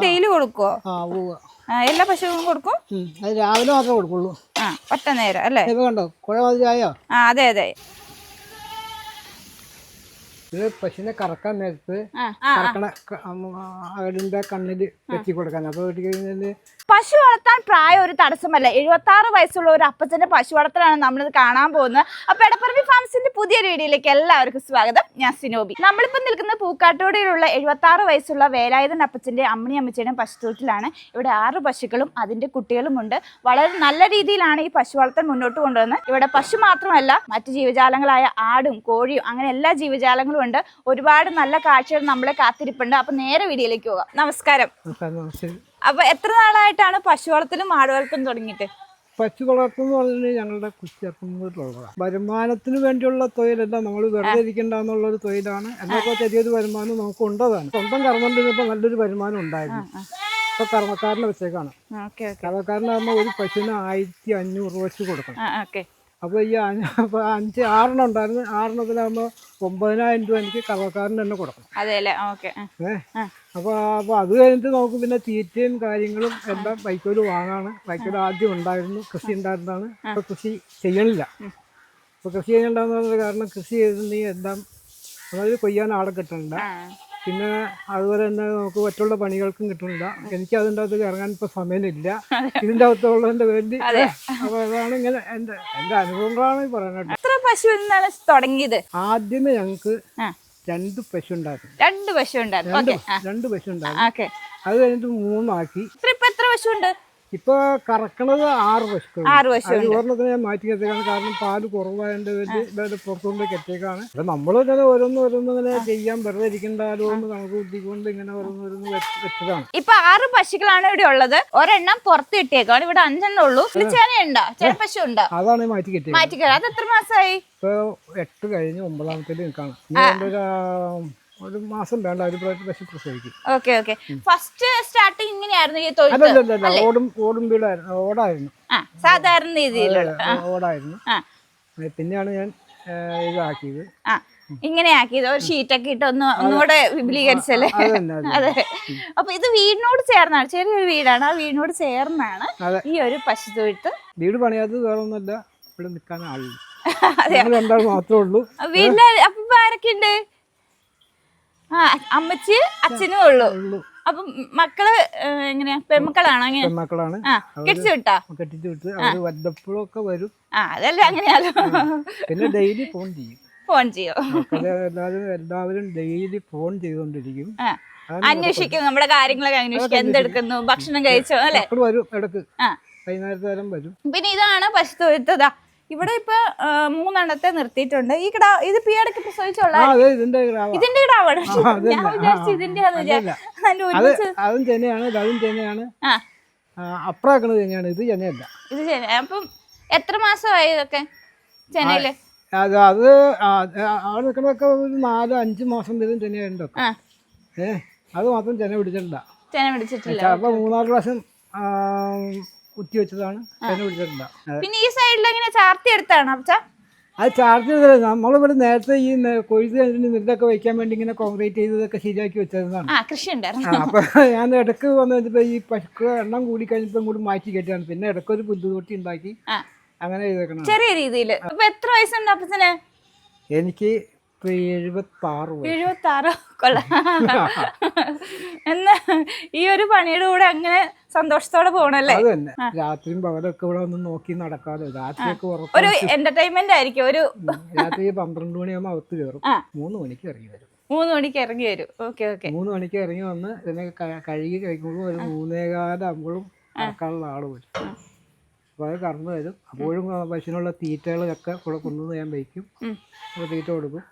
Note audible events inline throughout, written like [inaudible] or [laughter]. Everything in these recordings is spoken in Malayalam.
ഡെയിലി കൊടുക്കുവോ? ആ ഉവ്വ് എല്ലാ പശുവും കൊടുക്കും? ഉം. അത് രാവിലെ മാത്രമേ കൊടുക്കുള്ളൂ. ആ ഒറ്റ നേരം അല്ലേ? ഇത് കണ്ടോ? കുഴ മതിയായോ ആ അതെ അതെ. ഇത് പശുവിനെ കറക്കാൻ നേരത്ത് ആ ആ. കറക്കണ ക- അം, ആ, അകടിന്റെ കണ്ണിൽ വെച്ച് കൊടുക്കാൻ. അപ്പൊ വീട്ടിൽ കഴിഞ്ഞാൽ പശു വളർത്താൻ പ്രായം ഒരു തടസ്സമല്ല. എഴുപത്തി ആറ് വയസ്സുള്ള ഒരു അപ്പച്ചന്റെ പശു വളർത്തലാണ് നമ്മളിത് കാണാൻ പോകുന്നത്. അപ്പൊ എടപ്പറമ്പി ഫാംസിന്റെ പുതിയ വീഡിയോയിലേക്ക് എല്ലാവർക്കും സ്വാഗതം. ഞാൻ സിനോബി. നമ്മളിപ്പോൾ നിൽക്കുന്ന പൂക്കാട്ടോടിയിലുള്ള എഴുപത്തി ആറ് വയസ്സുള്ള വേലായുധൻ അപ്പച്ചന്റെ അമ്മണി അമ്മച്ചയുടെയും പശുത്തൊട്ടിലാണ് ഇവിടെ ആറ് പശുക്കളും അതിന്റെ കുട്ടികളുമുണ്ട് വളരെ നല്ല രീതിയിലാണ് ഈ പശു വളർത്തൽ മുന്നോട്ട് കൊണ്ടുവന്നത്. ഇവിടെ പശു മാത്രമല്ല മറ്റു ജീവജാലങ്ങളായ ആടും കോഴിയും അങ്ങനെ എല്ലാ ജീവജാലങ്ങളും ഉണ്ട്. ഒരുപാട് നല്ല കാഴ്ചകൾ നമ്മളെ കാത്തിരിപ്പുണ്ട്. അപ്പൊ നേരെ വീഡിയോയിലേക്ക് പോകാം. നമസ്കാരം. അപ്പൊ എത്ര നാളായിട്ടാണ് പശു വളർത്തലും ആട് വളർത്തലും തുടങ്ങിയിട്ട്? പശു വളർത്തുന്ന പറഞ്ഞാൽ ഞങ്ങളുടെ കുറ്റിയപ്പുള്ളതാണ് വരുമാനത്തിന് വേണ്ടിയുള്ള തൊഴിലല്ല നമ്മൾ വെറുതെ ഇരിക്കണ്ട ഒരു തൊഴിലാണ്. എന്നൊക്കെ ചെറിയൊരു വരുമാനം നമുക്ക് ഉണ്ടതാണ്. സ്വന്തം കർമ്മണ്ടിരുന്നപ്പോൾ നല്ലൊരു വരുമാനം ഉണ്ടായിരുന്നു. ഇപ്പൊ കർമ്മക്കാരനെ വെച്ചേക്കാണ്. Okay okay. കർമ്മക്കാരനാകുമ്പോൾ ഒരു പശുവിന് ആയിരത്തി അഞ്ഞൂറ് രൂപ വെച്ച് കൊടുക്കണം. അപ്പോൾ ഈ അഞ്ച് ആറെണ്ണം ഉണ്ടായിരുന്നു. ആറെണ്ണത്തിലാകുമ്പോൾ ഒമ്പതിനായിരം രൂപ എനിക്ക് കർമ്മക്കാരന് തന്നെ കൊടുക്കണം. അതെ അല്ലേ? ഓക്കെ. ഏ? ആ. അപ്പോൾ അപ്പോൾ അത് കഴിഞ്ഞിട്ട് നമുക്ക് പിന്നെ തീറ്റയും കാര്യങ്ങളും എല്ലാം വൈക്കോൽ വാങ്ങാണ്. വൈക്കോൽ ആദ്യം ഉണ്ടായിരുന്നു. കൃഷി ഉണ്ടായിരുന്നതാണ്. ഇപ്പോൾ കൃഷി ചെയ്യണില്ല. ഇപ്പോൾ കൃഷി ചെയ്യണ്ടെന്നുള്ള കാരണം കൃഷി ചെയ്തിട്ടുണ്ടെങ്കിൽ എല്ലാം അതായത് കൊയ്യാൻ ആളെ കിട്ടണില്ല. പിന്നെ അതുപോലെ തന്നെ നമുക്ക് മറ്റുള്ള പണികൾക്കും കിട്ടുന്നില്ല എനിക്ക് അതിന്റെ അകത്ത് ഇറങ്ങാൻ ഇപ്പോൾ സമയമില്ല. ഇതിന്റെ അകത്തുള്ളതിന്റെ വേണ്ടി. അപ്പോൾ അതാണ് ഇങ്ങനെ എന്റെ എന്റെ അനുഭവങ്ങളാണ് ഈ പറയുന്നത് എത്ര പശു തുടങ്ങിയത്? ആദ്യമേ ഞങ്ങൾക്ക് രണ്ട് പശു ഉണ്ടായിരുന്നു. രണ്ട് പശു ഉണ്ടായിരുന്നു. രണ്ട് പശു ഉണ്ടായിരുന്നു. അത് കഴിഞ്ഞിട്ട് മൂന്നാക്കി. ഇത്ര ഇപ്പൊ എത്ര പശു ഉണ്ട്? ഇപ്പൊ കറക്കണത് ആറ് പശുക്കൾ ആറ് പശു ഒരെണ്ണത്തിന് മാറ്റി കാരണം പാൽ കുറവായതിന്റെ പുറത്തുകൊണ്ട് കെട്ടിയേക്കാണ്. അപ്പൊ നമ്മൾ ഇങ്ങനെ ഓരോന്ന് ഓരോന്ന് ഇങ്ങനെ ചെയ്യാൻ വെറുതെ ഇരിക്കണ്ടാലോ എന്ന് നമുക്ക് ബുദ്ധിക്കൊണ്ട് ഇങ്ങനെ ഓരോന്ന് ഓരോന്ന് വെച്ച് വെച്ചതാണ്. ഇപ്പൊ ആറ് പശുക്കളാണ് ഇവിടെ ഉള്ളത്. ഒരെണ്ണം പുറത്ത് കിട്ടിയേക്കാണ്. ഇവിടെ അഞ്ചെണ്ണം ഉള്ളൂ. ചേനയുണ്ടോ? ചേന പശു ഉണ്ടോ? അതാണ് മാറ്റി കെട്ടിയത് മാറ്റി അത് എത്ര മാസമായി ഇപ്പൊ എട്ട് കഴിഞ്ഞ് ഒമ്പതാമത്തേൽ നിൽക്കാണ് ഒരു മാസം വേണ്ട ഒരു പ്രാവശ്യം പ്രസവിക്കും. Okay okay. ഫസ്റ്റ് സ്റ്റാർട്ടിങ് ഇങ്ങനെയായിരുന്നു ഈ തൊഴുത്ത്? അല്ലല്ല ഓടും ഓടും വീടായിരുന്നു ഓടായിരുന്നു. സാധാരണ രീതിയിലുള്ള ഓടായിരുന്നു. പിന്നെയാണ് ഞാൻ ഇതാക്കിയത്. ആ ഇങ്ങനെ ആക്കിയത് ഒരു ഷീറ്റൊക്കെ ഇട്ട് ഒന്ന് ഒന്നുകൂടെ വിപുലീകരിച്ചല്ലേ? അത് അപ്പൊ ഇത് വീടിനോട് ചേർന്നാണ് ചെറിയൊരു വീടാണ് ആ വീടിനോട് ചേർന്നാണ് ഈ ഒരു പശു തൊഴുത്ത്? വീട് പണിയാത്തത് വേറെ ഒന്നുമല്ല ഇവിടെ നിൽക്കാൻ ആളില്ല [laughs] മാത്രമേ ഉള്ളൂ. വീട്ടിൽ അപ്പൊ ആരൊക്കെ ഉണ്ട് ആ അമ്മച്ചി അച്ഛനും ഉള്ളു. അപ്പം മക്കൾ എങ്ങനെയാ? പെൺമക്കളാണോ പെൺമക്കളാണ്. കെട്ടിച്ചു വിട്ടാ? കെട്ടിച്ച് വിട്ട് അവർ വല്ലപ്പോഴൊക്കെ വരും. ആ അതല്ല അങ്ങനെയാലോ? പിന്നെ ഡെയിലി ഫോൺ ചെയ്യും. ഫോൺ ചെയ്യോ? എല്ലാവരും എല്ലാവരും ഡെയിലി ഫോൺ ചെയ്തുകൊണ്ടിരിക്കും. ആ. അന്വേഷിക്കും നമ്മുടെ കാര്യങ്ങളൊക്കെ അന്വേഷിക്കും. എന്തെടുക്കുന്നു? ഭക്ഷണം കഴിച്ചോ? അല്ലെ? വരും ഇടയ്ക്ക്. ആ. വൈകുന്നേരത്തെ നേരം വരും. പിന്നെ ഇതാണ് പശു തൊഴുത്തതാ ഇവിടെ ഇപ്പൊ മൂന്നെണ്ണത്തെ നിർത്തിയിട്ടുണ്ട്. ഈ കിടാ ഇത് പിയടക്ക് പ്രസവിച്ചോളാം ആ അതെ ഇതിന്റെ കിടാവാണ്. ഞാൻ വിചാരിച്ചു ഇതിന്റെ അത് അപ്പറാക്കണത് ചെനയാണ് ഇത് ചെന്നയല്ല. ഇത് അപ്പം എത്ര മാസമായി ഇതൊക്കെ ചെന്നൈയിൽ? അത് അത് അവിടെ നിൽക്കുന്നതൊക്കെ ഒരു നാല് അഞ്ച് മാസം വരും ചെനയുണ്ട് ആ. ഏ അത് മാത്രം ചെന പിടിച്ചിട്ടില്ല. ചെന പിടിച്ചിട്ടില്ല. അപ്പൊ മൂന്നാൽ പ്രാവശ്യം കുത്തി വെച്ചതാണ്. പിടിച്ചിട്ടില്ല പിന്നെ ഈ സൈഡിൽ എങ്ങനെ ചാർത്തി എടുത്താണ് അപ്പച്ച? അത് ചാർജ് ചെയ്തത് നമ്മളിവിടെ നേരത്തെ ഈ നെ- കൊയ്ത് കഴിഞ്ഞിട്ട് നെല്ലൊക്കെ വയ്ക്കാൻ വേണ്ടി ഇങ്ങനെ കോൺക്രീറ്റ് ചെയ്തതൊക്കെ ശരിയാക്കി വെച്ചതാണ്. കൃഷി അപ്പൊ ഞാൻ ഇടയ്ക്ക് വന്നു വെച്ചപ്പോ ഈ പശുക്കൾ എണ്ണം കൂടി കഴിഞ്ഞപ്പോ കൂടി മാറ്റി കെട്ടിയാണ് പിന്നെ ഇടയ്ക്ക് ഒരു ബുദ്ധിമുട്ടി ഉണ്ടാക്കി അങ്ങനെ ചെയ്തേക്കണം ചെറിയ രീതിയിൽ എത്ര വയസ്സുണ്ട് അപ്പച്ചന്? എനിക്ക് ഇപ്പൊ എഴുപത്തി ആറ് വയസ്സ് കൊള്ളാം. എന്നാ ഈ ഒരു പണിയുടെ കൂടെ അങ്ങനെ സന്തോഷത്തോടെ പോണല്ലേ? അത് തന്നെ. രാത്രിയും പകലൊക്കെ ഇവിടെ ഒന്ന് നോക്കി നടക്കാതെ രാത്രിയൊക്കെ ഒരു എന്റർടൈൻമെന്റ് ആയിരിക്കും. ഒരു രാത്രി പന്ത്രണ്ട് മണിയാകുമ്പോൾ അകത്ത് കയറും. മൂന്ന് മണിക്ക് ഇറങ്ങി വരും. മൂന്ന് മണിക്ക് ഇറങ്ങി വരും. Okay okay. മൂന്ന് മണിക്ക് ഇറങ്ങി വന്ന് ഇതിനെ കഴുകി കഴിക്കുമ്പോൾ ഒരു മൂന്നേകാലാകുമ്പോഴും നടക്കാനുള്ള ആൾ വരും. അപ്പോൾ അത് കറന്നു വരും അപ്പോഴും പശുവിനുള്ള തീറ്റകളൊക്കെ കൂടെ കൊണ്ടുവന്ന് ഞാൻ വയ്ക്കും തീറ്റ കൊടുക്കും.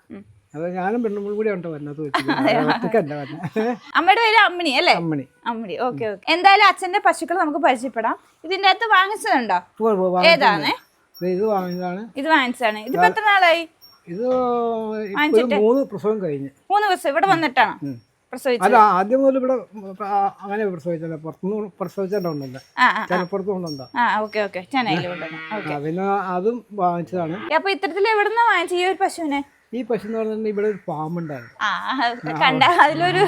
അത് ഞാനും പെണ്ണുമ്പോൾ കൂടി ഉണ്ട് വന്നത് [laughs] [laughs] അമ്മയുടെ പേര് അമ്മിണി അല്ലേ? അമ്മണി. അമ്മിണി. Okay okay. എന്തായാലും അച്ഛന്റെ പശുക്കൾ നമുക്ക് പരിചയപ്പെടാം. ഇതിന്റെ അകത്ത് വാങ്ങിച്ചതുണ്ടോ? ഏതാണ് ഇത് വാങ്ങിച്ചതാണ് ഇത് വാങ്ങിച്ചതാണ്. ഇതിപ്പോ എത്ര നാളായി? ഇത് മൂന്ന് പ്രസവം കഴിഞ്ഞു. മൂന്ന് ദിവസം. ഇവിടെ വന്നിട്ടാണോ? അല്ല ആദ്യം മുതൽ ഇവിടെ അങ്ങനെ പ്രസവിച്ചല്ല. പുറത്തുനിന്ന് പ്രസവിച്ചിട്ടുണ്ടല്ലോ ചെലപ്പുറത്തും കൊണ്ടുണ്ടോ ഓക്കെ ഓക്കെ. പിന്നെ അതും വാങ്ങിച്ചതാണ്. അപ്പൊ ഇത്തരത്തിൽ എവിടുന്ന വാങ്ങിച്ച ഈ ഒരു പശുവിനെ? ഈ പശു എന്ന് പറഞ്ഞിട്ടുണ്ടെങ്കിൽ ഇവിടെ ഒരു ഫാം ഉണ്ടായിരുന്നു. കണ്ട അതിലൊരു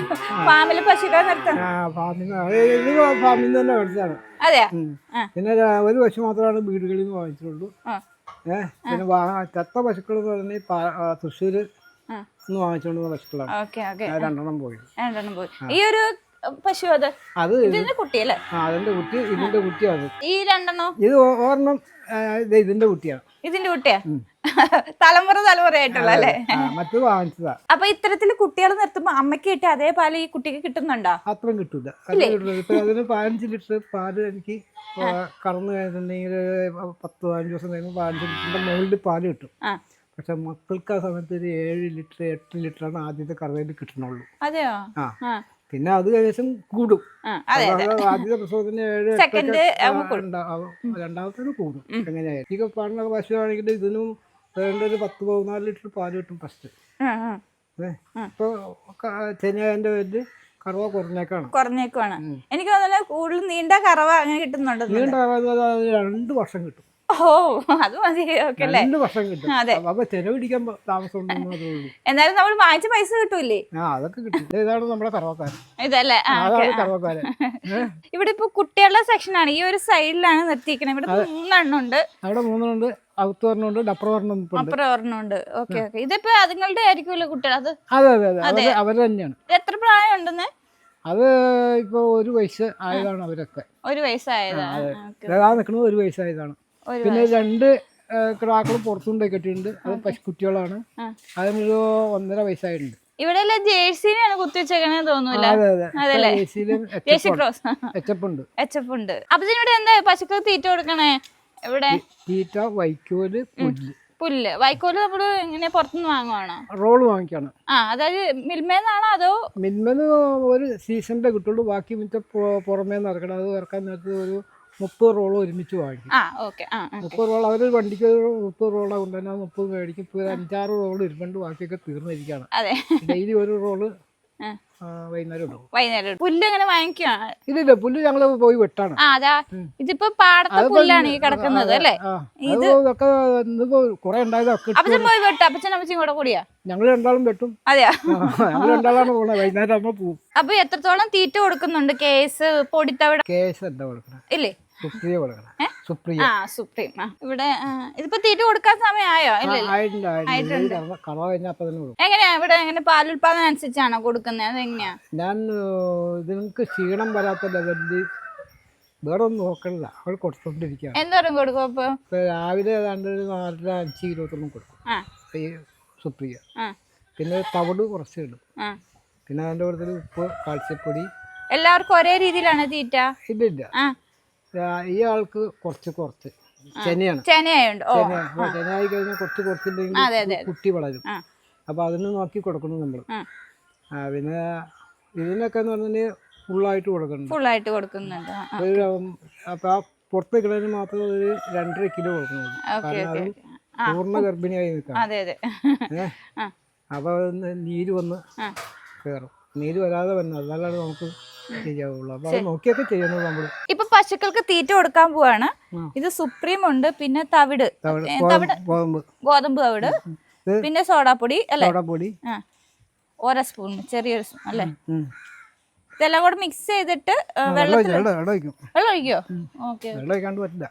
പശുക്കളെ നിർത്താം. ഫാമിൽ നിന്ന് ഫാമിൽ തന്നെ മേടിച്ചതാണ്. അതെ പിന്നെ ഒരു പശു മാത്രമാണ് വീടുകളിൽ നിന്ന് വാങ്ങിച്ചിട്ടുള്ളൂ. ഏഹ് പിന്നെ ചത്ത പശുക്കൾ എന്ന് പറഞ്ഞാൽ തൃശ്ശൂര്. നിന്ന് വാങ്ങിച്ചുകൊണ്ട് പശുക്കളാണ് രണ്ടെണ്ണം പോയി. രണ്ടെണ്ണം പോയി. ഈ ഒരു പശു അത്? അത് ഇതിന്റെ കുട്ടിയല്ലേ അതിന്റെ കുട്ടി ഇതിന്റെ കുട്ടിയാ ഈ രണ്ടെണ്ണോ? ഇത് ഒരെണ്ണം ഇതിന്റെ കുട്ടിയാണ് ഇതിന്റെ കുട്ടിയാ? [laughs] തലമുറ തലമുറയായിട്ടുള്ള അല്ലേ? ആ, മറ്റത് വാങ്ങിച്ചതാ. അപ്പൊ ഇത്തരത്തിൽ കുട്ടികൾ നിർത്തുമ്പോ അമ്മയ്ക്ക് കിട്ടിയ അതേ പാൽ ഈ കുട്ടിക്ക് കിട്ടുന്നുണ്ടോ? അത്രയും കിട്ടൂല. അത് അതിന് പതിനഞ്ച് ലിറ്റർ പാൽ എനിക്ക് കറന്നു കഴിഞ്ഞിട്ടുണ്ടെങ്കിൽ പത്ത് പതിനഞ്ച് ദിവസം കഴിയുമ്പോൾ പതിനഞ്ച് ലിറ്ററിന്റെ മുകളിൽ പാൽ കിട്ടും. പക്ഷെ മക്കൾക്ക് ആ സമയത്ത് ഒരു ഏഴ് ലിറ്റർ എട്ട് ലിറ്ററാണ് ആദ്യത്തെ കറവയിൽ കിട്ടണുള്ളൂ. അതെയോ? ആ. പിന്നെ അത് ഏകദേശം കൂടും. ആദ്യത്തെ പ്രസവത്തിന് ഏഴ് രണ്ടാമത്തേന് കൂടും. എങ്ങനെയായാലും. ഈ പാടുന്ന പശുവാണെങ്കിൽ ഇതിനും വേണ്ട ഒരു പത്ത് പതിനാല് ലിറ്റർ പാൽ കിട്ടും ഫസ്റ്റ്. ഇപ്പോൾ ചെന്നൈന്റെ പേരിൽ കറവ കുറഞ്ഞേക്കാണ്. കുറഞ്ഞേക്കുവാണ്. എനിക്ക് തോന്നുന്നു കൂടുതൽ നീണ്ട കറവ അങ്ങനെ കിട്ടുന്നുണ്ട് നീണ്ട കറവ രണ്ട് വർഷം കിട്ടും. ഓ അത് മതി. ഓക്കെ അല്ലേ? രണ്ട് വർഷം കിട്ടും. അതെ. അപ്പൊ ചെലവ് പിടിക്കാൻ പ- താമസം ഉള്ളൂ. എന്നാലും നമ്മൾ വാങ്ങിച്ച പൈസ കിട്ടൂലേ ആ അതൊക്കെ കിട്ടും. ഇതാണ് നമ്മുടെ കറവക്കാരൻ ഇതല്ലേ? ആ അതാണ് കറവക്കാരൻ ഏ? ഇവിടെ ഇപ്പൊ കുട്ടികളുടെ സെക്ഷൻ ആണ്. ഈ ഒരു സൈഡിലാണ് നിർത്തിയിരിക്കുന്നത്. ഇവിടെ മൂന്നെണ്ണം ഉണ്ട് അവിടെ മൂന്നെണ്ണുണ്ട് അകത്ത് പറഞ്ഞുണ്ട് ഡപ്പർ പറഞ്ഞുണ്ട് അപ്പുറം ഒരെണ്ണം ഉണ്ട് ഓക്കെ ഓക്കെ. ഇതിപ്പോ അതുങ്ങളുടെ ആയിരിക്കുമല്ലോ കുട്ടികൾ? അത് അതെ അതെ അതെ. അവർ തന്നെയാണ്. ഇത് എത്ര പ്രായം ഉണ്ടെന്ന് അത് ഇപ്പോൾ ഒരു വയസ്സ് ആയതാണ് അവരൊക്കെ. ഒരു വയസ്സായതാണ് ഓക്കെ അതാ നിൽക്കുന്നത് ഒരു വയസ്സായതാണ്. പിന്നെ രണ്ട് കിടാക്കളും പുറത്തുകൊണ്ട് കെട്ടിയിട്ടുണ്ട്. അത് പശുക്കുട്ടികളാണ്. അതിനൊരു ഒന്നര വയസ്സായിട്ടുണ്ട്. ഇവിടെ ജേഴ്സിനെയാണ് കുത്തി വെച്ചേക്കണെന്ന് എച്ച് ഉണ്ട് അപ്പൊ ഇവിടെ എന്താ പശുക്കൾ തീറ്റ കൊടുക്കണേ? ഇവിടെ തീറ്റ വൈക്കോൽ പുല്ല്. പുല്ല്. വൈക്കോൽ നമ്മൾ ഇങ്ങനെ പുറത്തുനിന്ന് വാങ്ങുവാണോ? റോൾ വാങ്ങിക്കാണ്. ആ അതായത് മിൽമേന്നാണോ അതോ മിൽമെന്ന് ഒരു സീസണിന്റെ കിട്ടുള്ളൂ ബാക്കി മറ്റേ പുറമേന്ന് ഇറക്കണം അത് ഇറക്കാൻ നേരത്തെ ഒരു മുപ്പത് റോൾ ഒരുമിച്ച് വാങ്ങിക്കും ആ ഓക്കെ. ആ ആ. മുപ്പത് റോൾ അവർ വണ്ടിക്ക് മുപ്പത് റോള കൊണ്ടുതന്നെ മുപ്പത് മേടിക്കും. ഇപ്പോൾ ഒരു അഞ്ചാറ് റോൾ ഇരുപണ്ട് ബാക്കിയൊക്കെ തീർന്നിരിക്കുകയാണ്. അതെ. ഡെയിലി ഒരു റോൾ ആ. ആ, വൈകുന്നേരം ഉണ്ടാവും വൈകുന്നേരം പുല്ല് ഞങ്ങൾ പോയി വെട്ടാണ്. ആ അതാ. ഇതിപ്പോ പാടത്തെ പുല്ലാണ് ഈ കിടക്കുന്നത് അല്ലേ? ആ അത് ഇതൊക്കെ ഇന്നിപ്പോ കുറെ ഉണ്ടായതൊക്കെ അപ്പച്ചൻ പോയി വെട്ട. അപ്പച്ചൻ അപ്പച്ചൻ കൂടെ കൂടിയാ? ഞങ്ങൾ രണ്ടാളും വെട്ടും. അതെയാ? ഞങ്ങൾ രണ്ടാളാണ് പോകുന്നത് വൈകുന്നേരം ആകുമ്പോൾ പോവും. അപ്പൊ എത്രത്തോളം തീറ്റ കൊടുക്കുന്നുണ്ട് കേസ്? പൊടിത്തവിട? കേസ് എന്താ കൊടുക്കണം? ഇല്ലേ? സുപ്രിയ കൊടുക്കണേ. സുപ്രിയ. ആ സുപ്രീം ആ ഇവിടെ ആ, ഇതിപ്പോ തീറ്റ കൊടുക്കാൻ സമയമായോ? ഇല്ല ഇല്ല. ആയിട്ടുണ്ട് ആയിട്ടുണ്ട്. ഇത് കറവ- കറവ കഴിഞ്ഞാൽ അപ്പം തന്നെ കൊടുക്കും. എങ്ങനെയാ ഇവിടെ എങ്ങനെ പാലുൽപാദനം അനുസരിച്ചാണോ കൊടുക്കുന്നത്? അതെങ്ങനെയാ? ഞാൻ ഏഹ്, ക്ഷീണം വരാത്ത ലെവലിൽ വേറെ ഒന്നും നോക്കണ്ട അവൾ കൊടുത്തോണ്ടിരിക്കുകയാണ്. എന്തോരം കൊടുക്കും അപ്പൊ? ഇപ്പൊ രാവിലെ ഏതാണ്ട് ഒരു നാലര അഞ്ച് കിലോത്തോളം കൊടുക്കും. ആ. ഈ സുപ്രിയ. ആ. പിന്നെ തവിട് കുറച്ച് ഇടും. ആ. പിന്നെ അതിന്റെ കൂടുതൽ ഉപ്പ് കാൽസ്യപ്പൊടി. എല്ലാവർക്കും ഒരേ രീതിയിലാണ് തീറ്റ? ഇല്ല ഇല്ല. ആ. ആൾക്ക് കുറച്ച് കുറച്ച്. ചെനയാണ് ചെനയുണ്ട് ചെനയായി കഴിഞ്ഞാൽ കുറച്ച് കുറച്ചില്ലെങ്കിൽ കുട്ടി വളരും. അപ്പൊ അപ്പോൾ അതിന് നോക്കി കൊടുക്കണം നമ്മൾ പിന്നെ ഇതിനൊക്കെ എന്ന് പറഞ്ഞാൽ ഫുള്ളായിട്ട് കൊടുക്കുന്നുണ്ട് ഫുള്ളായിട്ട് കൊടുക്കുന്നുണ്ട്. ഒരു അപ്പോൾ ആ പുറത്ത് കിടന്ന് മാത്രം ഒരു രണ്ടര കിലോ കൊടുക്കുന്നുള്ളൂ ഓക്കെ കാരണം അത് പൂർണ ഗർഭിണിയായി നിൽക്കാം അപ്പോൾ നീര് വന്ന് കേറും. കയറും നീര് വരാതെ വന്നത് അതല്ലാതെ നമുക്ക് ചെയ്യാവുള്ളൂ. അപ്പോൾ അത് നോക്കിയൊക്കെ ചെയ്യണത് നമ്മൾ ഇപ്പൊ പശുക്കൾക്ക് തീറ്റ കൊടുക്കാൻ പോവാണ്. ഇത് സുപ്രീം ഉണ്ട് പിന്നെ തവിട്. തവിട് ഗോതമ്പ് ഗോതമ്പ്. തവിട്. പിന്നെ സോഡാപ്പൊടി അല്ലേ? സോഡാപ്പൊടി. ആ. ഓരോ സ്പൂൺ ചെറിയൊരു സ്പൂൺ അല്ലേ? ഇതെല്ലാം കൂടെ മിക്സ് ചെയ്തിട്ട് വെള്ളത്തിൽ വെള്ളം ഒഴിക്കോ. ഓക്കെ. വെള്ളം ഒഴിക്കാണ്ട് പറ്റില്ല.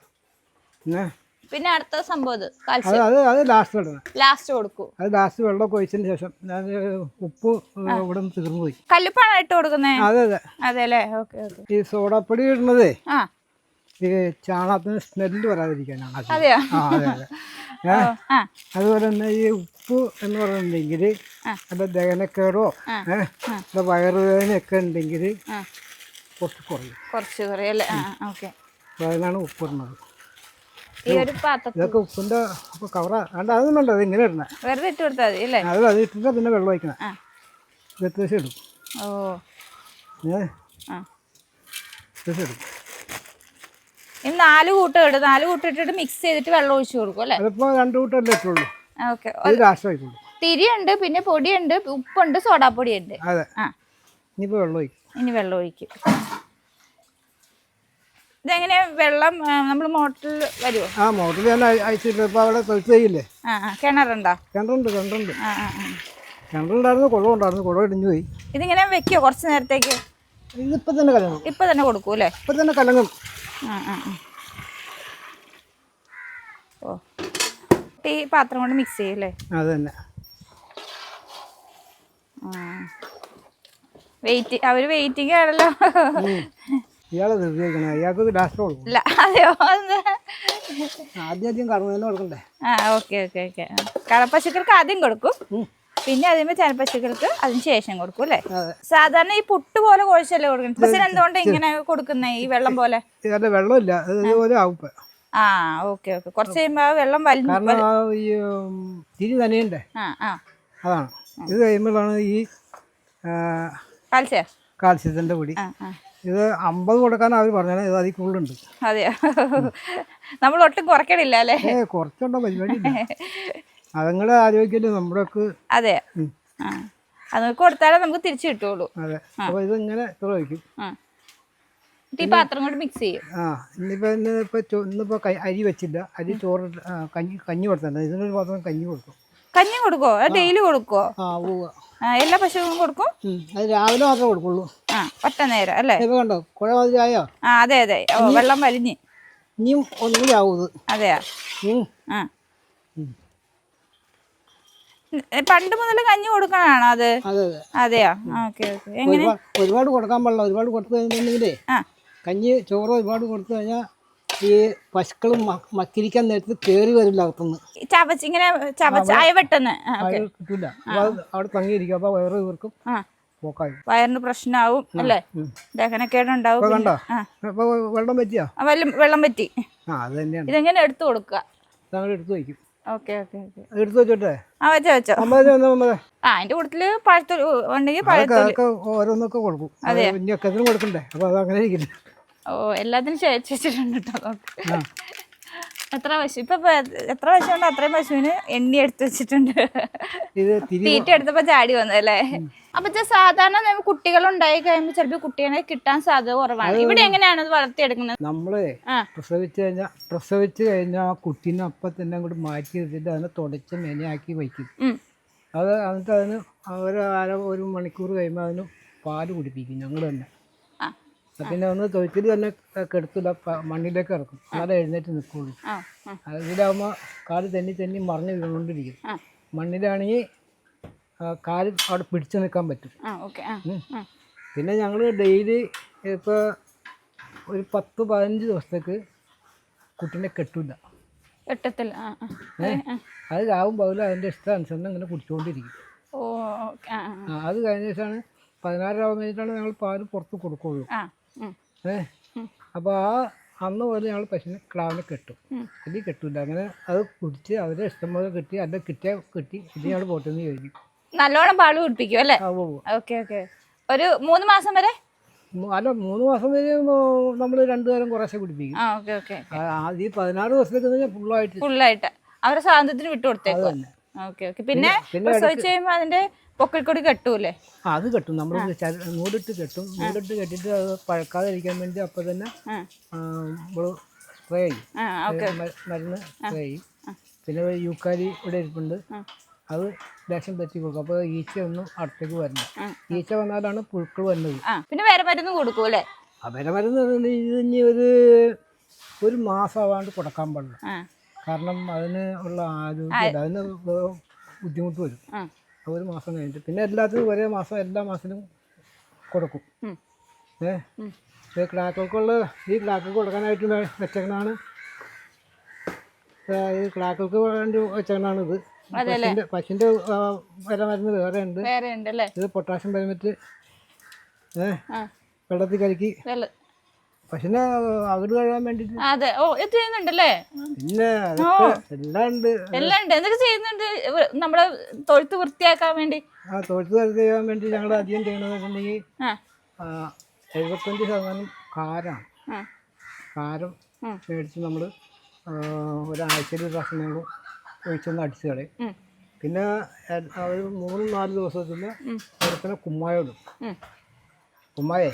പിന്നെ പിന്നെ അടുത്ത സംഭവം ഇത് അത് കാൽസ്യം. അത് അത് ലാസ്റ്റ് ഇടണം ലാസ്റ്റ് കൊടുക്കൂ. അത് ലാസ്റ്റ് വെള്ളമൊക്കെ ഒഴിച്ചതിന് ശേഷം ഞാൻ ഉപ്പ് ഇവിടെ തീർന്നു പോയി. കല്ലുപ്പാണ് ഇട്ട് കൊടുക്കുന്നേ? അതെ അതെ. അതെ അല്ലേ? Okay okay. ഈ സോഡാപ്പൊടി ഇടുന്നതേ ആ. ഈ ചാണകത്തിന് സ്മെല്ല് വരാതിരിക്കാനാണ്. അതെയോ? ആ അതെ [laughs] അതുപോലെ തന്നെ ഈ ഉപ്പ് എന്ന് പറയുന്നുണ്ടെങ്കിൽ അത് ദഹനക്കേടോ ഏഹ് വയറുവേദന ഒക്കെ ഉണ്ടെങ്കിൽ കുറച്ച് കുറയും. കുറച്ച് കുറയല്ലേ അല്ലേ? ഓക്കെ. അതിനാണ് ഉപ്പ് ഇടുന്നത്. ഈ ഒരു പാത്രത്തിൽ. ഇതൊക്കെ കവറ വേണ്ട അതൊന്നും വേണ്ട അത് ഇങ്ങനെ ഇടണേ. വെറുതെ ഇട്ട് കൊടുത്താൽ മതി അല്ലേ അത് അത് ഇട്ടിട്ട് പിന്നെ വെള്ളം ഒഴിക്കണം. ഇത് വ്യത്യാസം ഇടും. ഓ. ഏ? ആ. വ്യത്യാസം ഇടും. ഇനി നാല് കൂട്ടം ഇടും. നാല് കൂട്ടം ഇട്ടിട്ട് മിക്സ് ചെയ്തിട്ട് വെള്ളം ഒഴിച്ചു കൊടുക്കും അല്ലേ? അതിപ്പോ രണ്ട് കൂട്ടല്ലേ ഇട്ടുള്ളൂ. ഓക്കെ. തിരിയുണ്ട് പിന്നെ പൊടിയുണ്ട് ഉപ്പുണ്ട് സോഡാപ്പൊടി ഉണ്ട് അതെ വെള്ളം ഒഴിക്കും. ഇനി വെള്ളം ഒഴിക്കും. ഇതെങ്ങനെയാ വെള്ളം നമ്മൾ മോട്ടറിൽ വരുമോ ആ മോട്ടറിൽ ഞാൻ അയ- അയച്ചിട്ട് ഇപ്പൊ അവിടെ തൊഴിച്ച് ആ ആ കിണറുണ്ടോ? കിണറുണ്ട് കിണറുണ്ട്. കിണറുണ്ടായിരുന്നു കുളം ഉണ്ടായിരുന്നു. കുളം ഇടിഞ്ഞു പോയി. ഇതിങ്ങനെ വെക്കോ കുറച്ച് നേരത്തേക്ക്? ഇതിപ്പോ തന്നെ കലങ്ങും. ഇപ്പൊ തന്നെ കൊടുക്കൂ അല്ലേ? ഇപ്പം തന്നെ കലങ്ങും. ഓ. ഈ പാത്രം കൊണ്ട് മിക്സ് ചെയ്യല്ലേ അത് തന്നെ. വെയിറ്റ് അവർ വെയിറ്റിംഗ് ആണല്ലോ. ഇയാളെ നിർദ്ദേശിക്കണം ഇയാൾക്ക് ലാസ്റ്റ് കൊടുക്കും ഇല്ല അതെയോ? അത് ആദ്യം ആദ്യം കറന്നതിന് കൊടുക്കണ്ടേ? ആ ഓക്കെ ഓക്കെ ഓക്കെ. കളപ്പശുക്കൾക്ക് ആദ്യം കൊടുക്കും. പിന്നെ അതിന് ചനപ്പശുക്കൾക്ക് അതിന് ശേഷം കൊടുക്കും അല്ലേ? സാധാരണ ഈ പുട്ട് പോലെ കുഴച്ചല്ലേ കൊടുക്കുന്നത് പക്ഷെ എന്തുകൊണ്ട് ഇങ്ങനെ കൊടുക്കുന്നേ ഈ വെള്ളം പോലെ? വെള്ളമില്ല. ആ ഓക്കെ ഓക്കെ. കുറച്ച് കഴിയുമ്പോൾ ആ വെള്ളം തിരി നനയണ്ടേ? അതാണ്. ഇത് കഴിയുമ്പോഴാണ് ഈ കാൽസ്യ? കാൽസ്യത്തിന്റെ പൊടി. ഇത് അമ്പത് കൊടുക്കാൻ അവർ പറഞ്ഞാൽ ഇത് അതിൽ കൂടുതലുണ്ട്. അതെയോ? നമ്മൾ ഒട്ടും കുറയ്ക്കണില്ല അല്ലേ? ഏ കുറച്ചുണ്ടോ പരിപാടി അതുങ്ങളെ ആരോഗ്യമല്ലേ നമ്മുടെ അതെ അത് കൊടുത്താലേ നമുക്ക് തിരിച്ചു കിട്ടുള്ളൂ. അതെ. അപ്പോൾ ഇത് ഇങ്ങനെ ഇത്ര വയ്ക്കും ഈ പാത്രം കൊണ്ട് മിക്സ് ചെയ്യും. ആ ഇന്നിപ്പോൾ ചോ ഇന്നിപ്പോൾ അരി വെച്ചില്ല. അരി ചോറ് കഞ്ഞി കഞ്ഞി കൊടുത്തിട്ടുണ്ട് ഇതിനൊരു പാത്രം കഞ്ഞി കൊടുക്കും. കഞ്ഞി കൊടുക്കോ? ഡെയിലി കൊടുക്കോ? ആ പോവുക എല്ലാ പശുവും കൊടുക്കും? അത് രാവിലെ മാത്രമേ കൊടുക്കുള്ളൂ. ആ ഒറ്റ നേരം അല്ലേ? ഇപ്പോൾ കണ്ടോ കുഴ ആ അതെ അതെ. ഓ വെള്ളം വലിഞ്ഞ്. ഇനിയും ആവും അതെയാ? ആ. പണ്ട് മുതൽ കഞ്ഞി കൊടുക്കാനാണോ അത്? അതെ അതെ. അതെയാ? Okay okay. എങ്ങനെ? ഒരുപാട് കൊടുക്കാൻ പാടില്ല. ഒരുപാട് കൊടുത്തു കഴിഞ്ഞിട്ടുണ്ടെങ്കിലേ കഞ്ഞി ചോറ് ഒരുപാട് കൊടുത്തു കഴിഞ്ഞാൽ ഈ പശുക്കൾ മക്കിരിക്കാൻ നേരത്ത് കയറി വരില്ല അകത്തുനിന്ന്. ചവച്ച് ഇങ്ങനെ ചവച്ച് അയവെട്ടെന്ന് കിട്ടില്ല അവിടെ തങ്ങിയിരിക്കും. അപ്പോൾ വയറ് ഇവർക്കും വയറിന് പ്രശ്നമാവും അല്ലേ? ദഹനക്കേടുണ്ടാവും വെള്ളം പറ്റിയോ? വെള്ളം പറ്റി. ഇതെങ്ങനെ എടുത്തു കൊടുക്കുക? എടുത്തു എടുത്ത് വയ്ക്കും. Okay okay okay. അത് വെച്ചോട്ടെ? ആ വെച്ചോ വെച്ചോ. ആ അതിന്റെ കൂട്ടത്തിൽ പഴത്തൊലി ഉണ്ടെങ്കിൽ അതൊക്കെ ഓരോന്നൊക്കെ കൊടുക്കും. കൊടുക്കണ്ടേ? അത് അങ്ങനെ ഇരിക്കില്ല. ഓ എല്ലാത്തിനും ചേച്ചി വെച്ചിട്ടുണ്ട് കേട്ടോ എത്ര പശു? ഇപ്പൊ എത്ര പശു ഉണ്ട് അത്രയും പശുവിന് എണ്ണി എടുത്തു വെച്ചിട്ടുണ്ട്. തീറ്റ എടുത്തപ്പോ ചാടി വന്നല്ലേ അപ്പൊ സാധാരണ കുട്ടികൾ ഉണ്ടായി കഴിയുമ്പോൾ ചിലപ്പോൾ കുട്ടികളെ കിട്ടാൻ സാധ്യത കുറവാണ്. ഇവിടെ എങ്ങനെയാണ് അത് വളർത്തിയെടുക്കുന്നത്? നമ്മൾ പ്രസവിച്ച് കഴിഞ്ഞാൽ പ്രസവിച്ച് കഴിഞ്ഞാൽ ആ കുട്ടീനെ അപ്പം തന്നെ അങ്ങോട്ട് മാറ്റി വെച്ചിട്ട് അതിനെ തുടച്ച് മെനയാക്കി വയ്ക്കും. അത് എന്നിട്ട് അതിന് ഒരു അര ഒരു മണിക്കൂർ കഴിയുമ്പോൾ അതിന് പാൽ കുടിപ്പിക്കും ഞങ്ങൾ തന്നെ. പിന്നെ ഒന്ന് തൊഴുത്തിൽ തന്നെ കെടുത്തില്ല മണ്ണിലേക്ക് ഇറക്കും. എന്നാലേ എഴുന്നേറ്റ് നിൽക്കുള്ളൂ ഇതിലാകുമ്പോൾ കാൽ തെന്നി തെന്നി മറിഞ്ഞ് വീണുകൊണ്ടിരിക്കും. മണ്ണിലാണെങ്കിൽ കാൽ അവിടെ പിടിച്ചു നിൽക്കാൻ പറ്റും. പിന്നെ ഞങ്ങൾ ഡെയിലി ഇപ്പോൾ ഒരു പത്ത് പതിനഞ്ച് ദിവസത്തേക്ക് കുട്ടീനെ കെട്ടില്ല. ആ. അത് രാവും പകലും അതിന്റെ ഇഷ്ടാനുസരണം ഇങ്ങനെ കുടിച്ചുകൊണ്ടിരിക്കും അത് കഴിഞ്ഞ ശേഷമാണ് പതിനാറ് രാവും കഴിഞ്ഞിട്ടാണ് ഞങ്ങൾ പാൽ പുറത്ത് കൊടുക്കുള്ളൂ. ആ ഉം. ഏ അപ്പോൾ ആ അന്ന് പോലെ ഞങ്ങൾ പശുവിനെ ക്ലാവിനെ കെട്ടും. അല്ലെങ്കിൽ കെട്ടില്ല അങ്ങനെ അത് കുടിച്ച് അവരെ ഇഷ്ടം പോലെ കിട്ടി അതിന്റെ കിട്ടിയ കിട്ടി ഇത് ഞങ്ങൾ പോട്ടെന്ന് ചോദിക്കും നല്ലോണം പാൽ കുടിപ്പിക്കും അല്ലേ? Okay okay. ഒരു മൂന്ന് മാസം വരെ? അല്ല മൂന്ന് മാസം വരെ നമ്മൾ രണ്ടു നേരം കുറേശ്ശെ കുടിപ്പിക്കും. ആ ഓക്കെ ഓക്കെ. ആ, ആ, ഈ പതിനാറ് ദിവസത്തേക്ക് ഫുള്ളായിട്ട് ഫുള്ളായിട്ട് അവരെ സ്വാതന്ത്ര്യത്തിന് വിട്ടു കൊടുത്തേക്കും ഓക്കെ ഓക്കെ. പിന്നെ പ്രസവിച്ച് കഴിയുമ്പോൾ അതിന്റെ പൊക്കിൽ കൂടി കെട്ടൂലേ? ആ, അത് കെട്ടും. നമ്മൾ നൂലിട്ട് കെട്ടും. നൂലിട്ട് കെട്ടിട്ട് അത് പഴക്കാതിരിക്കാൻ വേണ്ടി അപ്പൊ തന്നെ ആ. നമ്മൾ സ്പ്രേ ചെയ്യും. ആ മരുന്ന് സ്പ്രേ ചെയ്യും. പിന്നെ യൂക്കാലി ഇവിടെ ഇരിപ്പുണ്ട്. അത് ലേശം തെറ്റി കൊടുക്കും. അപ്പോൾ ഈച്ച ഒന്നും അടുത്തേക്ക് വരില്ല ഈച്ച വന്നാലാണ് പുഴുക്കൾ വരുന്നത്. ആ പിന്നെ വേറെ മരുന്ന് കൊടുക്കും അല്ലേ? അവരെ മരുന്ന് പറഞ്ഞാൽ ഇത് ഇനി ഒരു ഒരു മാസമാവാണ്ട് കൊടുക്കാൻ പാടില്ല. ആ. കാരണം അതിന് ഉള്ള ആരോഗ്യം അതിന് ബുദ്ധിമുട്ട് വരും. ഒരു മാസം കഴിഞ്ഞിട്ട് പിന്നെ എല്ലാത്തിനും ഒരേ മാസം എല്ലാ മാസത്തിലും കൊടുക്കും. ഏ? ക്ലാക്കൾക്കുള്ള ഈ ക്ലാക്കൾക്ക് കൊടുക്കാനായിട്ട് വെച്ചേക്കണാണ്. ഈ ക്ലാക്കൾക്ക് വേണ്ടി വെച്ചേക്കണാണ് ഇത്. പശുവിന്റെ പശുവിന്റെ വില മരുന്ന് വേറെ ഉണ്ട്. ഇത് പൊട്ടാഷ്യം പരമറ്റ് ഏ? വെള്ളത്തിൽ കലക്കി പശുവിനെ അവർ കഴുകാൻ വേണ്ടിട്ട്? അതെ. ഓ ഇത് ചെയ്യുന്നുണ്ടല്ലേ? പിന്നെ എല്ലാം ഉണ്ട് എല്ലാം ഉണ്ട്. എന്തൊക്കെ ചെയ്യുന്നുണ്ട്? നമ്മുടെ തൊഴുത്ത് വൃത്തിയാക്കാൻ വേണ്ടി? ആ തൊഴുത്ത് വൃത്തിയാക്കാൻ വേണ്ടി ഞങ്ങൾ അധികം ചെയ്യണമെന്ന് വെച്ചിട്ടുണ്ടെങ്കിൽ എഴുപത്തഞ്ച് ശതമാനം കാരാണ്. കാരം. മേടിച്ച് നമ്മൾ ഒരാഴ്ചയിൽ ഒരു പ്രാവശ്യം ഞങ്ങൾ ഒഴിച്ചൊന്ന് അടിച്ചു കളയും. പിന്നെ ഒരു മൂന്ന് നാല് ദിവസത്തിൽ. ഒരുത്തനെ കുമ്മായോടും കുമ്മായ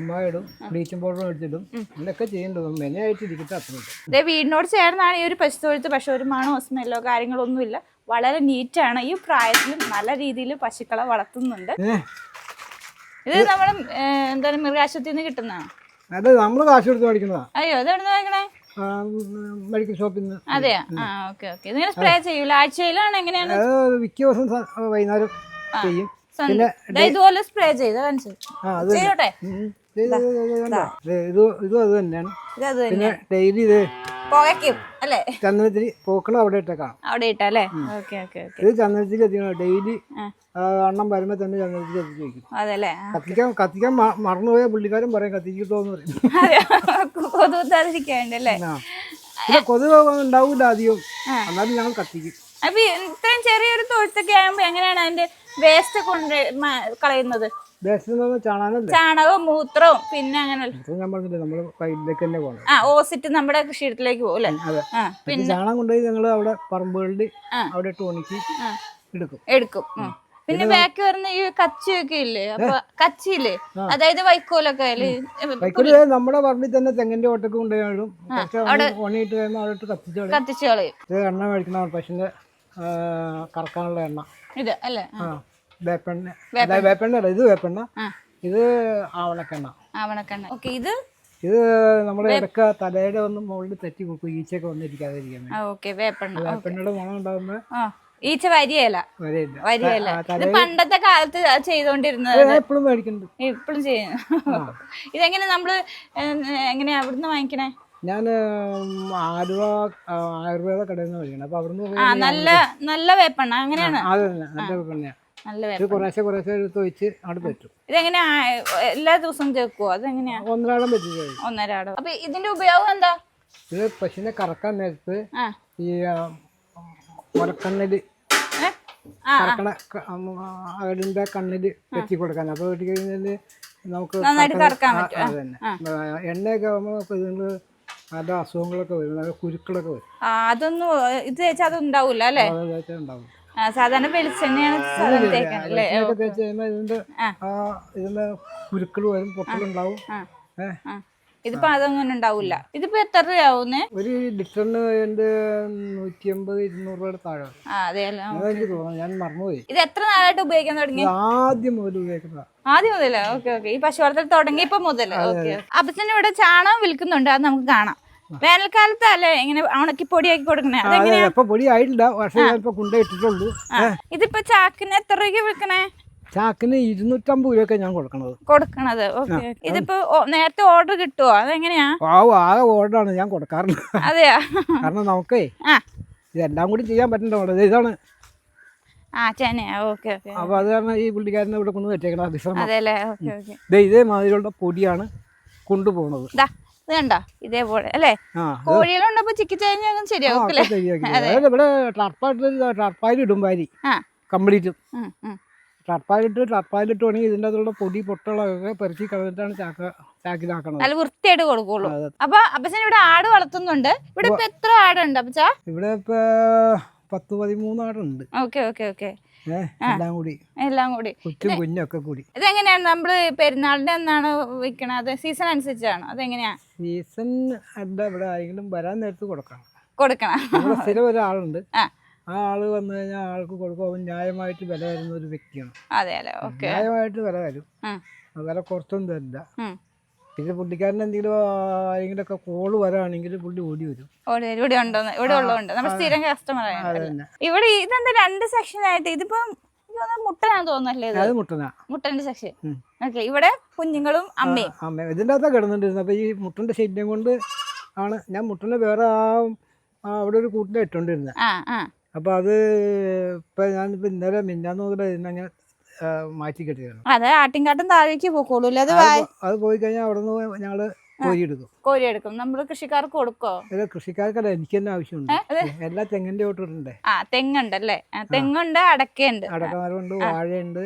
ഉമ്മായ ഇടും ബ്ലീച്ചിങ് പൗഡർ എടുത്തിടും. ഇതൊക്കെ ചെയ്യേണ്ടത് മെനയായിട്ട് ഇരിക്കട്ടെ അത്ര ഇതേ വീടിനോട് ചേർന്നാണ് ഈ ഒരു പശു തൊഴുത്ത് പക്ഷെ ഒരു മണോ സ്മെല്ലോ കാര്യങ്ങളൊന്നുമില്ല. വളരെ നീറ്റാണ്. ഈ പ്രായത്തിലും നല്ല രീതിയിൽ പശുക്കളെ വളർത്തുന്നുണ്ട്. ഇത് നമ്മൾ എന്താണ് മൃഗാശുപത്രിയിൽ നിന്ന് കിട്ടുന്നതാണ് അത് നമ്മൾ കാശ് കൊടുത്ത് മേടിക്കുന്നതാ. അയ്യോ ഇത് എവിടെ ഷോപ്പിന്ന് മെഡിക്കൽ ഷോപ്പിൽ നിന്ന്. അതെയാ? ആ ഓക്കെ ഓക്കെ. സ്പ്രേ ചെയ്യൂല? ആഴ്ചയിലാണ് എങ്ങനെയാണ്? മിക്ക ദിവസം വൈകുന്നേരം ചെയ്യും. ഇതുപോലെ സ്പ്രേ ചെയ്ത് ഉം. ഇത് അത് തന്നെയാണ്. പിന്നെ ഡെയിലി ഇത് പുകയ്ക്കും അല്ലേ? ചന്ദനത്തിരി അവിടെ ഇട്ടേക്കാം. അവിടെ ഓക്കെ ഓക്കെ ഇത് ചന്ദനത്തിരി എത്തിക്കണം ഡെയിലി. എണ്ണം വരുമ്പോൾ തന്നെ ചന്ദനത്തിരി എത്തിച്ച് വയ്ക്കും അതെല്ലേ? ആ. കത്തിക്കാൻ കത്തിക്കാൻ മറന്നുപോയ പുള്ളിക്കാരൻ പറയും കത്തിക്കിട്ടോന്ന് പറയും. കൊതുകുത്താതിരിക്കാണ്ടല്ലേ കൊതുക് ഉണ്ടാവില്ല അധികം. എന്നാലും ഞങ്ങൾ കത്തിക്കും. അപ്പൊ ഇത്രയും ചെറിയൊരു തൊഴുത്തൊക്കെ ആകുമ്പോ എങ്ങനെയാണ് അതിന്റെ വേസ്റ്റ് കൊണ്ട് കളയുന്നത്? ചാണകവും മൂത്രവും പിന്നെ അങ്ങനെ ആ ഓസിറ്റ് നമ്മുടെ കൃഷിയിടത്തിലേക്ക് പോകും അല്ലേ? പിന്നെ ചാണകം കൊണ്ടുപോയി ഞങ്ങൾ അവിടെ പറമ്പുകളിൽ അവിടെ ആ. എടുക്കും. എടുക്കും. പിന്നെ ബാക്കി വരുന്ന ഈ കച്ചിയൊക്കെ ഇല്ലേ? അപ്പൊ കച്ചിയില്ലേ? അതായത് വൈക്കോലൊക്കെ വൈക്കോൽ നമ്മുടെ പറമ്പിൽ തന്നെ തെങ്ങിന്റെ ഓട്ടൊക്കെ കൊണ്ടുപോയി കത്തിച്ചു കളയും. എണ്ണ മേടിക്കുന്ന പശുവിന്റെ കറക്കാനുള്ള എണ്ണ. ഇത് അല്ലേ? ആ. വേപ്പെണ്ണ. അല്ല, വേപ്പെണ്ണ അല്ല ഇത് വേപ്പെണ്ണ. ഇത് ആവണക്കെണ്ണ. ആവണക്കെണ്ണ. ഓക്കെ ഇത്? ഇത് നമ്മൾ ഇടയ്ക്ക് തലയുടെ ഒന്ന് മുകളിൽ തെറ്റി കൊടുക്കും ഈച്ചയൊക്കെ വന്നിരിക്കാതിരിക്കാൻ വേണ്ടി. ആ ഓക്കെ വേപ്പെണ്ണ. വേപ്പെണ്ണയുടെ മണം ഉണ്ടാകുമ്പോൾ ആ ഈച്ച വരിയല്ല വരെയില്ല വരിയല്ല ഇത് പണ്ടത്തെ കാലത്ത് ചെയ്തോണ്ടിരുന്നത് എപ്പോഴും മേടിക്കുന്നുണ്ട്. ഇപ്പോഴും ചെയ്യുന്നു [laughs] ഇതെങ്ങനെ നമ്മൾ ഏ- എങ്ങനെയാ അവിടുന്ന് വാങ്ങിക്കണേ? ഞാൻ ആലുവ ആയുർവേദ കടയിൽ നിന്ന് മേടിക്കണം. അപ്പൊ അവിടുന്ന് ആ നല്ല നല്ല വേപ്പെണ്ണ. അങ്ങനെയാണ്? അത് തന്നെ നല്ല വേപ്പെണ്ണയാണ് നല്ല ഇത് വേപ്പെണ്ണ. കുറേശ്ശെ കുറേശ്ശെ എടുത്ത് വെച്ച് അവിടെ പറ്റും. ഇതെങ്ങനെയാ? എല്ലാ ദിവസവും ചേക്കുവോ അതെങ്ങനെയാ? ഒന്നരാടം പറ്റിച്ച് കഴിയും ഒന്നരാടോ. അപ്പൊ ഇതിന്റെ ഉപയോഗം എന്താ? ഇത് പശുവിനെ കറക്കാൻ നേരത്ത് ഈ? ആ കറക്കണ അതിന്റെ കണ്ണിൽ വെച്ച് കൊടുക്കാൻ. അപ്പൊ കഴിഞ്ഞാൽ നമുക്ക് എണ്ണയൊക്കെ ആകുമ്പോൾ നല്ല അസുഖങ്ങളൊക്കെ വരും കുരുക്കളൊക്കെ വരും. ആ അതൊന്നും ഇത് തേച്ചാൽ അത് ഉണ്ടാവൂല അല്ലേ ഉണ്ടാവും സാധാരണ വെളിച്ചെണ്ണയാണ് സാധാരണ തേക്കാൻ അല്ലേ? തേച്ച് കഴിയുമ്പോൾ ഇതിന്റെ ഇതിന്റെ കുരുക്കൾ വരും പൊട്ടലുണ്ടാവും. ഏഹ് ഇതിപ്പോ അതൊന്നും ഉണ്ടാവൂല ഇതിപ്പോ എത്ര രൂപയാവുന്നേ? ഒരു ലിറ്ററിന് എന്റെ നൂറ്റി അമ്പത് ഇരുന്നൂറ് രൂപയുടെ താഴെ തോന്നുന്നു ഞാൻ മറന്നുപോയി. ഇത് എത്ര നാളായിട്ട് ഉപയോഗിക്കാൻ തുടങ്ങി? ആദ്യം മുതൽ ഉപയോഗിക്കുന്നതാ ആദ്യം മുതലേ? Okay okay. ഈ പശു വളർത്തൽ തുടങ്ങിയപ്പോ മുതൽ ഓക്കെ. അപ്പച്ചന് ഇവിടെ ചാണകം വിൽക്കുന്നുണ്ട്. അത് നമുക്ക് കാണാം. വേനൽക്കാലത്ത് അല്ലേ ഇങ്ങനെ ഉണക്കി പൊടിയാക്കി കൊടുക്കണേ? അതെങ്ങനെയാ? പൊടി ആയിട്ടില്ല. പക്ഷേ ഇതിപ്പോ ചാക്കിന് എത്ര രൂപയ്ക്ക് വിൽക്കണേ? ചാക്കിന് ഇരുന്നൂറ്റമ്പത് രൂപയൊക്കെ ഞാൻ കൊടുക്കണത്. കൊടുക്കണത്. ഓക്കെ. ഇതിപ്പോ നേരത്തെ ഓർഡർ കിട്ടുവോ? അതെങ്ങനെയാ? ആ ആകെ ഓർഡറാണ് ഞാൻ കൊടുക്കാറുണ്ട് അതെയാ? കാരണം നമുക്കേ ഇതെല്ലാം കൂടി ചെയ്യാൻ പറ്റണ്ട ഇതാണ്. ആ ചെനയാ. Okay okay. അപ്പൊ അത് കാരണം ഈ പുള്ളിക്കാരനെ ഇവിടെ കൊണ്ട് വെച്ചേക്കണം ദേ ഇതേ മാതിരിയുള്ള പൊടിയാണ് കൊണ്ടുപോകുന്നത് ഇതാ ഇത് കണ്ടോ? ഇതേപോലെ അല്ലേ? കോഴികളുണ്ടപ്പോ ശരിയാവും ഇവിടെ ടർപ്പായിട്ട് ടർപ്പായിൽ ഇടും ഭാര്യ കംപ്ലീറ്റും. ഉം, ഉം. വേണമെങ്കിൽ ഇതിന്റെ അതിലുള്ള പൊടി പൊട്ടുകളൊക്കെ പെറുക്കി കളഞ്ഞിട്ടാണ് ചാക്ക ചാക്കിലാക്കണത് നല്ല വൃത്തിയായിട്ട് കൊടുക്കുള്ളൂ. അപ്പൊ അപ്പച്ചൻ ഇവിടെ ആട് വളർത്തുന്നുണ്ട്. ഇവിടെ ഇപ്പൊ എത്ര ആടുണ്ട് അപ്പച്ച? ഇവിടെ ഇപ്പൊ പത്ത് പതിമൂന്ന് ആടുണ്ട്. Okay okay okay. എല്ലാം കൂടി. എല്ലാം കൂടി. കൊച്ചും കുഞ്ഞൊക്കെ കൂടി. ഇതെങ്ങനെയാണ് നമ്മൾ പെരുന്നാളിന്റെ എന്നാണ് വിൽക്കണത് സീസൺ അനുസരിച്ചാണോ? അതെങ്ങനെയാ? സീസൺ എന്താ ഇവിടെ ആരെങ്കിലും വരാൻ നേരത്ത് കൊടുക്കണം. കൊടുക്കണം. സ്ഥിരം ഒരാളുണ്ട്. ആ ആൾ വന്നു കഴിഞ്ഞാൽ ആൾക്ക് കൊടുക്കും. അവൻ ന്യായമായിട്ട് വില തരുന്ന ഒരു വ്യക്തിയാണ്. അതെ അല്ലേ ഓക്കെ. ന്യായമായിട്ട് വില തരും വില കുറച്ചൊന്നും തരില്ല. പിന്നെ പുള്ളിക്കാരൻ എന്തെങ്കിലും ആരെങ്കിലുമൊക്കെ കോൾ വരാണെങ്കിൽ പുള്ളി ഓടി വരും. ഇവിടെ ഉണ്ടോ ഇവിടെ ഉള്ളതുണ്ട്. നമ്മൾ സ്ഥിരം കസ്റ്റമർ ആണ്. ഇവിടെ ഇതെന്താ രണ്ട് സെക്ഷൻ ആയിട്ട്? ഇതിപ്പോ മുട്ടനാന്ന് തോന്നുന്നല്ലേ അത് മുട്ടനാ. മുട്ടന്റെ സെക്ഷൻ. ഓക്കെ. ഇവിടെ കുഞ്ഞുങ്ങളും അമ്മയും. അമ്മ. ഇതിന്റെ അകത്താണ് കിടന്നിട്ടിരുന്നത് അപ്പോൾ ഈ മുട്ടന്റെ ശല്യം കൊണ്ട് ആണ് ഞാൻ മുട്ടനെ വേറെ ആ അവിടെ ഒരു കൂട്ടിന്റെ ഇട്ടോണ്ടിരുന്നത് അപ്പോൾ അത് ഇപ്പം ഞാൻ ഇന്നലെ മിന്നാന്ന് മുതൽ ഇതിനെ ഞാൻ ആ, മാറ്റി കെട്ടിയാണ് അതെ ആട്ടിൻകാട്ടും താഴേക്ക് പോക്കോളൂ അത് അത് പോയി കഴിഞ്ഞാൽ അവിടെ നിന്ന് ഞങ്ങൾ കോരിയെടുക്കും. കോരി എടുക്കും നമ്മൾ കൃഷിക്കാർക്ക് കൊടുക്കോ? ഇത് കൃഷിക്കാർക്കല്ല എനിക്ക് തന്നെ ആവശ്യമുണ്ട്. എല്ലാ തെങ്ങിന്റെ ഓട്ടിട്ടുണ്ടേ ആ തെങ്ങുണ്ടല്ലേ തെങ്ങുണ്ട് അടക്കയുണ്ട്. അടക്കമരമുണ്ട് വാഴയുണ്ട്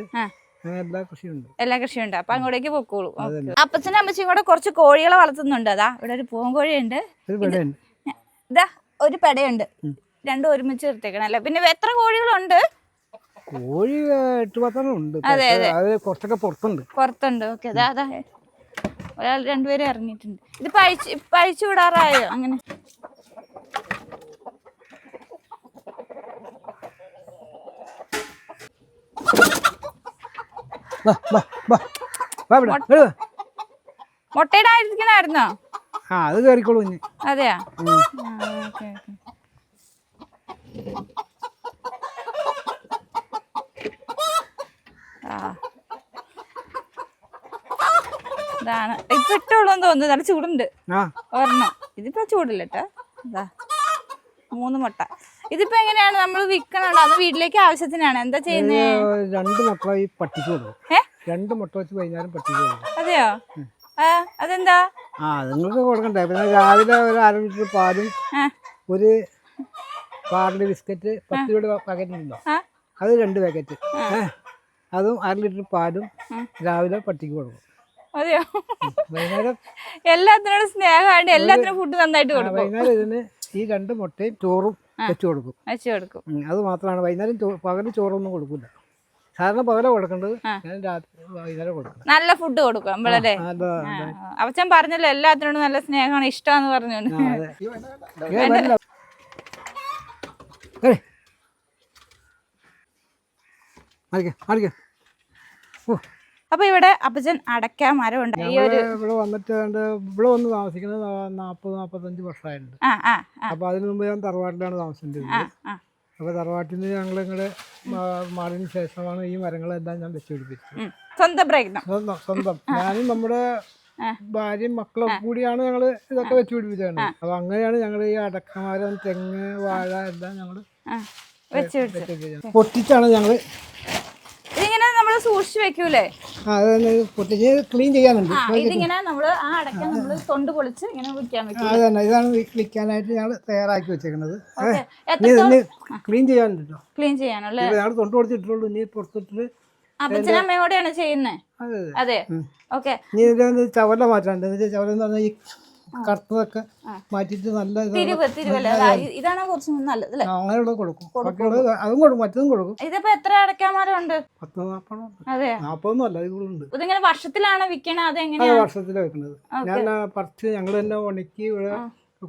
എല്ലാ കൃഷിയുണ്ട്. എല്ലാ കൃഷിയുണ്ട്. അപ്പൊ അങ്ങോട്ടേക്ക് പൊക്കോളൂ. അപ്പച്ചനും അമ്മച്ചിയും കൂടെ കുറച്ച് കോഴികളെ വളർത്തുന്നുണ്ട്. അതാ ഇവിടെ ഒരു പൂങ്കോഴിയുണ്ട് വിടയുണ്ട് ഇതാ ഒരു പെടയുണ്ട്. രണ്ടും ഒരുമിച്ച് നിർത്തിക്കണല്ലേ പിന്നെ എത്ര കോഴികളുണ്ട്? കോഴി എട്ട് പത്തെണ്ണം ഉണ്ട്. അതെ, അതെ. അത് കുറച്ചൊക്കെ പുറത്തുണ്ട്. പുറത്തുണ്ട്. ഓക്കെ അതെ അതെ. ഒരാൾ രണ്ടുപേരും ഇറങ്ങിയിട്ടുണ്ട്. ഇത് പഴിച്ച് പഴിച്ചു വിടാറായോ? അങ്ങനെ. മുട്ടയിടാതിരിക്കണായിരുന്നോ ആ അത് കയറിക്കോളൂ അതെയാ? Okay, okay. ഇതാണ്. ഇപ്പൊ ഇട്ടോളൂ തോന്നുന്നു. നല്ല ചൂടുണ്ട്. ഒരെണ്ണം. ഇതിപ്പോ ചൂടില്ല കേട്ടോ ഇതാ. മൂന്ന് മുട്ട. ഇതിപ്പോ എങ്ങനെയാണ്? നമ്മൾ വിൽക്കണുണ്ടോ അത് വീട്ടിലേക്ക് ആവശ്യത്തിനാണ്. എന്താ ചെയ്യുന്നേ? രണ്ട് മുട്ട പട്ടിക്ക് കൊടുക്കും. രണ്ട് മുട്ട വെച്ച് വൈകുന്നേരം പട്ടിക്ക് കൊടുക്കും. അതെയോ? അതെന്താ? ആ നിങ്ങൾക്ക് കൊടുക്കണ്ടേ. പിന്നെ രാവിലെ ഒരു അര ലിറ്റർ പാലും ഒരു പാലിന്റെ ബിസ്ക്കറ്റ് പത്ത് രൂപയുടെ പാക്കറ്റ് ഉണ്ടോ അത് രണ്ട് പാക്കറ്റ്. അതും അര ലിറ്റർ പാലും രാവിലെ പട്ടിക്ക് കൊടുക്കും. അതെയോ? വൈകുന്നേരം എല്ലാത്തിനോടും സ്നേഹമായിട്ട് എല്ലാത്തിനും ഫുഡ് നന്നായിട്ട് കൊടുക്കും. വൈകുന്നേരം ഇതിന് ഈ രണ്ട് മുട്ടയും ചോറും വെച്ച് കൊടുക്കും. വെച്ച് കൊടുക്കും. അത് മാത്രമാണ്. വൈകുന്നേരം പകൽ ചോറൊന്നും കൊടുക്കില്ല സാധാരണ പകല കൊടുക്കേണ്ടത്. ഞാൻ രാത്രി വൈകുന്നേരം കൊടുക്കും. നല്ല ഫുഡ് കൊടുക്കും നമ്മളല്ലേ? അവച്ചൻ പറഞ്ഞല്ലോ എല്ലാത്തിനോടും നല്ല സ്നേഹമാണ് ഇഷ്ടമാന്ന് പറഞ്ഞു ഓ, അപ്പൊ ഇവിടെ അപ്പച്ചൻ അടയ്ക്ക മരം ഉണ്ട്. ഇവിടെ വന്നിട്ട് ഇവിടെ വന്ന് താമസിക്കുന്നത് നാപ്പത് നാപ്പത്തഞ്ച് വർഷമായിട്ടുണ്ട്. അപ്പൊ അതിനു മുമ്പ് ഞാൻ തറവാട്ടിലാണ് താമസിച്ചിരുന്നത് അപ്പൊ തറവാട്ടിൽ നിന്ന് ഞങ്ങൾ ഇങ്ങോട്ട് മാറിയതിന് ശേഷമാണ് ഈ മരങ്ങളെല്ലാം ഞാൻ വെച്ചുപിടിപ്പിച്ചത് സ്വന്തം സ്വന്തം. ഞാനും നമ്മുടെ ഭാര്യയും മക്കളും കൂടിയാണ് ഞങ്ങൾ ഇതൊക്കെ വെച്ചുപിടിപ്പിച്ചത് അപ്പൊ അങ്ങനെയാണ് ഞങ്ങൾ ഈ അടക്കമരം തെങ്ങ് വാഴ എല്ലാം ഞങ്ങൾ പൊട്ടിച്ചാണ് ഞങ്ങൾ ഇതിങ്ങനെ നമ്മൾ സൂക്ഷിച്ചു വെക്കൂലേ? പൊട്ടിച്ച് ക്ലീൻ ചെയ്യാനുണ്ട്. ഇതിങ്ങനെ നമ്മൾ ആ അടക്ക നമ്മൾ തൊണ്ട് പൊളിച്ച് ഇങ്ങനെ വിൽക്കാൻ ആ, വെക്കും അത് തന്നെ. ഇതാണ് വിൽക്കാനായിട്ട് ഞങ്ങൾ തയ്യാറാക്കി വെച്ചേക്കുന്നത് ക്ലീൻ ചെയ്യാനുണ്ട് കേട്ടോ ക്ലീൻ ഞങ്ങൾ തൊണ്ട് കൊടുത്തിട്ടുള്ളൂ ഇനി പുറത്തിട്ട് അപ്പച്ചനമ്മയോടെയാണ് ചെയ്യുന്നത് അതെ ഓക്കെ. ചവല മാറ്റാണ്ട്. ചവല എന്ന് പറഞ്ഞാൽ ഈ കറുത്തതൊക്കെ നല്ല ഇതാണ്. കുറച്ച് നല്ലത് അങ്ങനെയുള്ളത് കൊടുക്കും. അതും കൊടുക്കും മറ്റതും കൊടുക്കും. ഇതിപ്പോ എത്ര പത്ത് അതെ. അല്ല ഇതിങ്ങനെ വർഷത്തിലാണ് വിൽക്കണത്? വർഷത്തിലാണ് വെക്കുന്നത് ഞാൻ പറിച്ച് ഞങ്ങൾ തന്നെ ഉണക്കി ഇവിടെ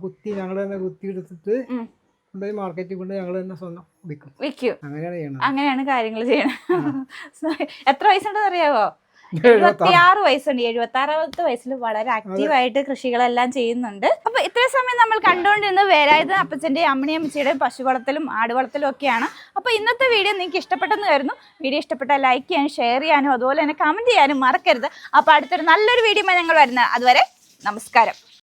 കുത്തി ഞങ്ങൾ തന്നെ കുത്തി എടുത്തിട്ട്. കൊണ്ടുപോയി മാർക്കറ്റിൽ കൊണ്ട് ഞങ്ങൾ തന്നെ സ്വന്തം വിൽക്കും. വിൽക്കും. അങ്ങനെയാണ് ചെയ്യണത്. അങ്ങനെയാണ് കാര്യങ്ങൾ ചെയ്യണം [laughs] എത്ര വയസ്സുണ്ടെന്ന് അറിയാവോ? എഴുപത്തിയാറ് വയസ്സുണ്ട്. എഴുപത്തി ആറാമത്തെ വയസ്സിൽ വളരെ ആക്റ്റീവായിട്ട് കൃഷികളെല്ലാം ചെയ്യുന്നുണ്ട്. അപ്പൊ ഇത്രയും സമയം നമ്മൾ കണ്ടുകൊണ്ടിരുന്നത് വേരായത് അപ്പച്ചന്റെ അമ്മണിയും അമ്മച്ചിയുടെ പശു ആടുവളത്തിലും ഒക്കെയാണ്. അപ്പൊ ഇന്നത്തെ വീഡിയോ നിങ്ങൾക്ക് ഇഷ്ടപ്പെട്ടെന്ന് വരുന്നു വീഡിയോ ഇഷ്ടപ്പെട്ടാൽ ലൈക്ക് ചെയ്യാനും ഷെയർ ചെയ്യാനും അതുപോലെ തന്നെ കമന്റ് ചെയ്യാനും മറക്കരുത്. അപ്പൊ അടുത്തൊരു നല്ലൊരു വീഡിയോ ഞങ്ങൾ വരുന്നത്. അതുവരെ നമസ്കാരം.